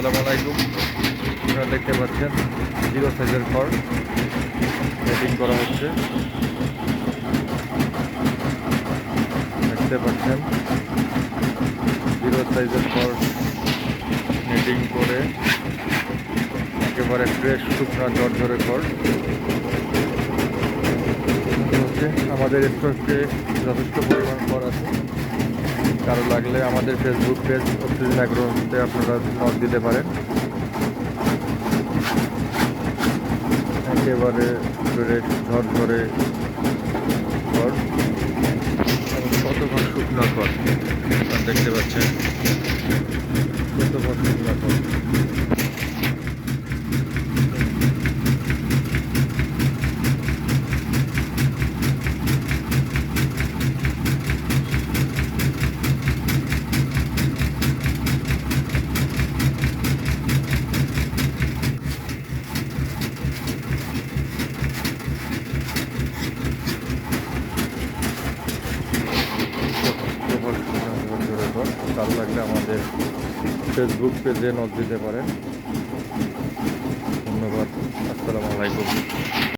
আসসালামু আলাইকুম আপনারা দেখতে পাচ্ছেন, জিরো সাইজের খড় সেটিং করা হচ্ছে। দেখতে পাচ্ছেন, জিরো সাইজের খড় নেটিং করে। একেবারে ফ্রেশ শুকনো, ঝরঝরে খড় হচ্ছে আমাদের স্টকে যথেষ্ট পরিমাণ খড় আছে। কারও লাগলে আমাদের ফেসবুক পেজ অক্সিজেন অ্যাগ্রোতে আপনারা মত দিতে পারেন। একেবারে ফ্রেশ ধরে ঘর এবং শুকনো ঘর দেখতে পাচ্ছেন। কতক্ষণ শুকনো ঘর প্রবল ঝরঝরে কারও লাগলে আমাদের ফেসবুক পেজে নজ দিতে পারেন।